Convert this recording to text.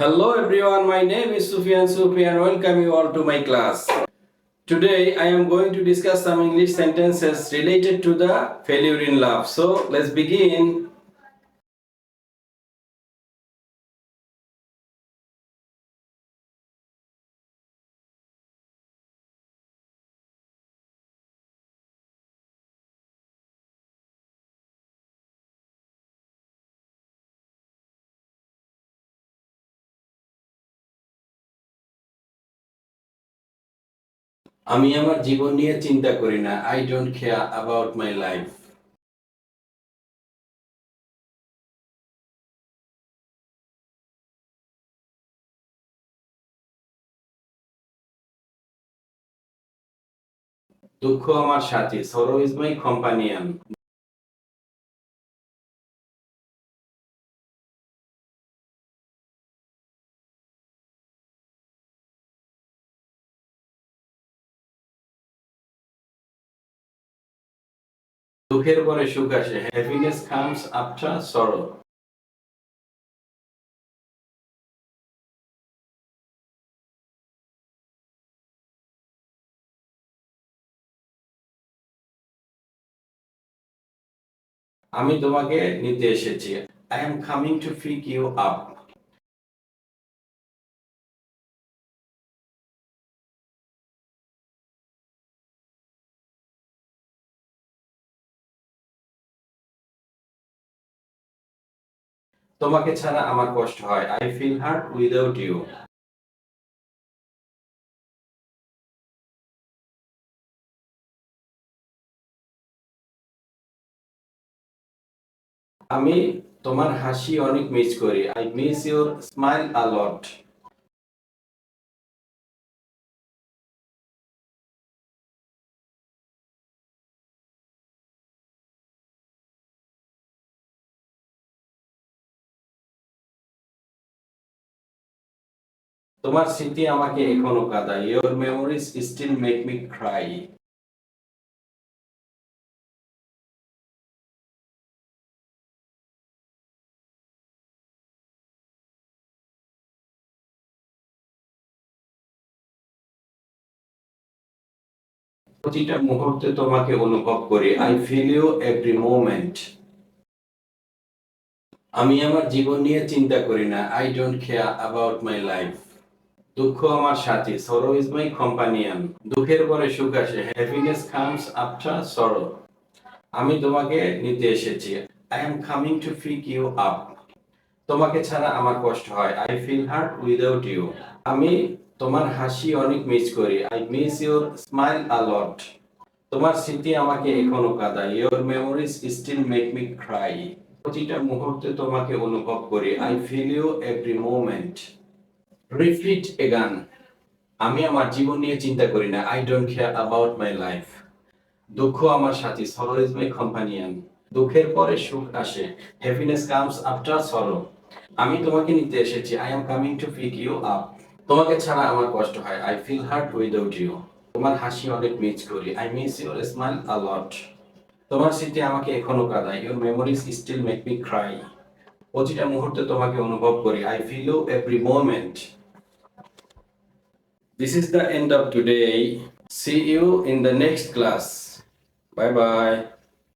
Hello everyone, my name is Sufyan Sufi and welcome you all to my class. Today I am going to discuss some English sentences related to the failure in love. So let's begin. আমি আমার জীবন নিয়ে চিন্তা করি না। I don't care about my life দুঃখ আমার সাথে। সরো ইজ মাই কম্পানিয়ান দুঃখের পরে সুখ আসে। হ্যাপিনেস কামস আফটার সরো আমি তোমাকে নিতে এসেছি I am coming to pick you up তোমাকে ছাড়া আমার কষ্ট হয়। I feel hurt without you আমি তোমার হাসি অনেক মিস করি। I miss your smile a lot তোমার স্মৃতি আমাকে এখনও কাঁদায়। Your memories still make me cry প্রতিটা মুহূর্তে তোমাকে অনুভব করি। I feel you every moment আমি আমার জীবন নিয়ে চিন্তা করি না। I don't care about my life দুঃখ আমার সাথী সরো ইজ মাই কম্পানিয়ান দুঃখের পরে সুখ আসে হ্যাপিনেস কামস আফটার সরো আমি তোমাকে নিতে এসেছি I am coming to pick you up তোমাকে ছাড়া আমার কষ্ট হয় I feel hurt without you আমি তোমার হাসি অনেক মিস করি I miss your smile a lot তোমার স্মৃতি আমাকে এখনও কাঁদায় your memories still make me cry প্রতিটা মুহূর্তে তোমাকে অনুভব করি I feel you every moment repeat গান আমি আমার জীবন নিয়ে চিন্তা করি না। I don't care about my life দুঃখ আমার সাথে সরো ইজ মাই কম্পানিয়ান দুঃখের পরে সুখ আসে। হ্যাপিনেস কামস আফটার সরো আমি তোমাকে নিতে এসেছি। I am coming to pick you up তোমাকে ছাড়া আমার কষ্ট হয়। I feel hurt without you তোমার হাসি অনেক মিস করি। I miss your smile a lot তোমার স্মৃতি আমাকে এখনও কাঁদায়। Your memories still make me cry প্রতিটা মুহূর্তে তোমাকে অনুভব করি। I feel you every moment This is the end of today. See you in the next class. Bye bye.